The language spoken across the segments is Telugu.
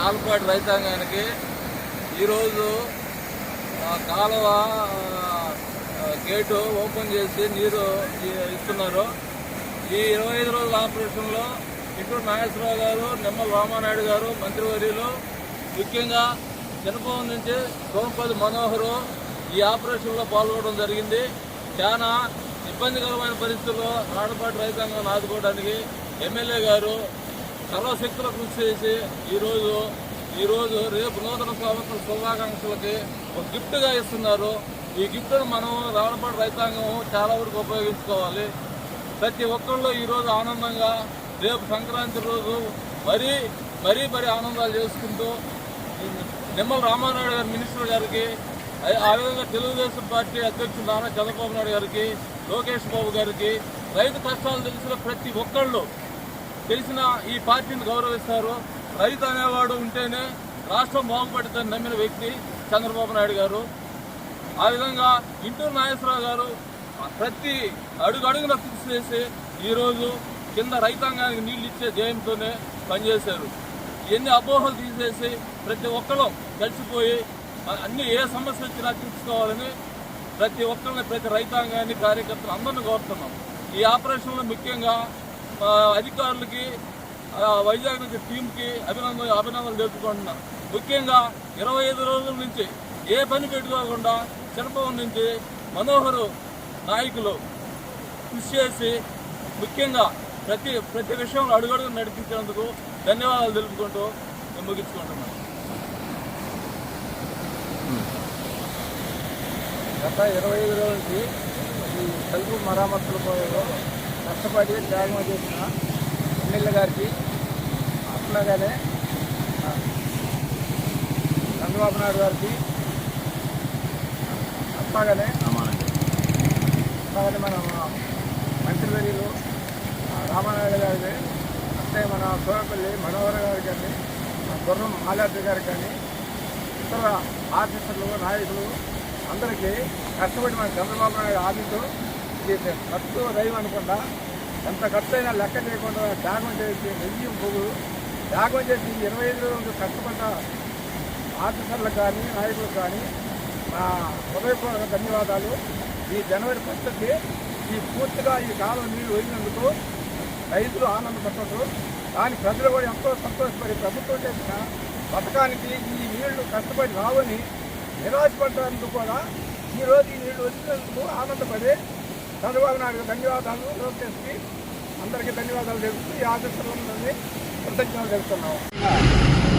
కాలపాటి రైతాంగానికి ఈరోజు కాలువ గేటు ఓపెన్ చేసి నీరు ఇస్తున్నారు. ఈ ఇరవై ఐదు రోజుల ఆపరేషన్లో ఇటు నాగేశ్వరరావు గారు నిమ్మల రామానాయుడు గారు మంత్రివర్యులు ముఖ్యంగా చిన్నపవన్ నుంచి సోంపల్లి మనోహరు ఈ ఆపరేషన్లో పాల్గొనడం జరిగింది. చాలా ఇబ్బందికరమైన పరిస్థితుల్లో రాడపాటి రైతాంగాన్ని ఆదుకోవడానికి ఎమ్మెల్యే గారు సర్వశక్తుల కృషి చేసి ఈరోజు ఈరోజు రేపు నూతన సంవత్సర శుభాకాంక్షలకి ఒక గిఫ్ట్గా ఇస్తున్నారు. ఈ గిఫ్ట్ను మనం రావడపాటి రైతాంగం చాలా వరకు ఉపయోగించుకోవాలి. ప్రతి ఒక్కళ్ళు ఈరోజు ఆనందంగా రేపు సంక్రాంతి రోజు మరీ మరీ మరీ ఆనందాలు చేసుకుంటూ నిమ్మల రామానాయుడు గారి మినిస్టర్ గారికి ఆ విధంగా తెలుగుదేశం పార్టీ అధ్యక్షుడు నారా చంద్రబాబు నాయుడు గారికి లోకేష్ బాబు గారికి రైతు కష్టాలు తెలిసిన ప్రతి ఒక్కళ్ళు తెలిసిన ఈ పార్టీని గౌరవిస్తారు. రైతు అనేవాడు ఉంటేనే రాష్ట్రం బాగుపడుతుందని నమ్మిన వ్యక్తి చంద్రబాబు నాయుడు గారు. ఆ విధంగా ఇంటూరు నాగేశ్వరరావు గారు ప్రతి అడుగు అడుగున ఫిక్స్ చేసి ఈరోజు కింద రైతాంగానికి నీళ్ళు ఇచ్చే ధ్యేయంతోనే పనిచేశారు. ఎన్ని అపోహలు తీసేసి ప్రతి ఒక్కరూ కలిసిపోయి అన్ని ఏ సమస్య వచ్చినా తీర్చుకోవాలని ప్రతి ఒక్కరిని ప్రతి రైతాంగాన్ని కార్యకర్తలు అందరిని కోరుతున్నాం. ఈ ఆపరేషన్లో ముఖ్యంగా అధికారులకి వైజాగ్ నుంచి టీంకి అభినందన అభినందనలు తెలుపుకుంటున్నా. ముఖ్యంగా ఇరవై ఐదు రోజుల నుంచి ఏ పని పెట్టుకోకుండా చిన్నపవన్ నుంచి మనోహరు నాయకులు కృషి చేసి ముఖ్యంగా ప్రతి ప్రతి విషయంలో అడుగడుగు నడిపించినందుకు ధన్యవాదాలు తెలుపుకుంటూ ముగించుకుంటున్నాను గత ఇరవై ఐదు రోజుల నుంచి ఈ కలుపు మరామతుల కష్టపడి త్యాగం చేసిన ఎమ్మెల్యే గారికి అట్లాగానే చంద్రబాబు నాయుడు గారికి అట్లాగానే అట్లాగనే మన మంత్రివర్యులు ఆ, రామానాయుడు గారికి అంటే మన సోరపల్లి మనోహర్ గారికి కానీ గుర్రం మాలాద్రి గారికి కానీ ఇతర ఆఫీసర్లు నాయకులు అందరికీ కష్టపడి మన చంద్రబాబు నాయుడు ఆఫీసు ఇది ఖర్చు దైవం అనుకుండా ఎంత ఖర్చు అయినా లెక్క చేయకుండా త్యాగం చేసి నెయ్యి పువ్వు త్యాగం చేసి ఈ ఇరవై ఐదు రోజులు కష్టపడ్డ ఆఫీసర్లకు కానీ నాయకులకు కానీ నా హృదయపూర్వక ధన్యవాదాలు. ఈ జనవరి ఫస్ట్కి ఈ పూర్తిగా ఈ కాలం నీళ్ళు వదిలినందుకు రైతులు ఆనందపడ్డారు. కానీ ప్రజలు కూడా ఎంతో సంతోషపడి ప్రభుత్వం చేసిన పథకానికి ఈ నీళ్ళు కష్టపడి రావని నిరాశపడ్డందుకు కూడా. ఈ రోజు ఈ నీళ్ళు వచ్చినందుకు ఆనందపడి చంద్రబాబు నాయుడు ధన్యవాదాలు. లోకేష్కి అందరికీ ధన్యవాదాలు తెలుపుతూ ఈ ఆఫీసర్లందరినీ కృతజ్ఞతలు తెలుపుతున్నాము.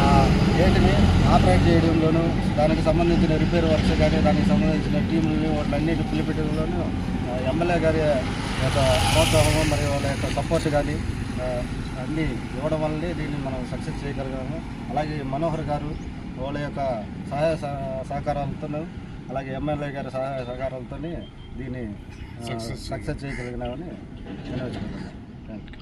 ఆ గేట్ని ఆపరేట్ చేయడంలోనూ దానికి సంబంధించిన రిపేర్ వర్క్స్ కానీ దానికి సంబంధించిన టీములని వాటిలన్నిటి పిలిపెట్టడంలోనూ ఎమ్మెల్యే గారి యొక్క ప్రోత్సాహము మరియు వాళ్ళ యొక్క సపోర్ట్ కానీ అన్నీ ఇవ్వడం వల్లనే దీన్ని మనం సక్సెస్ చేయగలిగాము. అలాగే మనోహర్ గారు వాళ్ళ యొక్క సహాయ సహ- సహకారాలతోనూ అలాగే ఎమ్మెల్యే గారి సహాయ సహకారాలతో దీన్ని సక్సెస్ చేయగలిగినామని నేను థ్యాంక్ యూ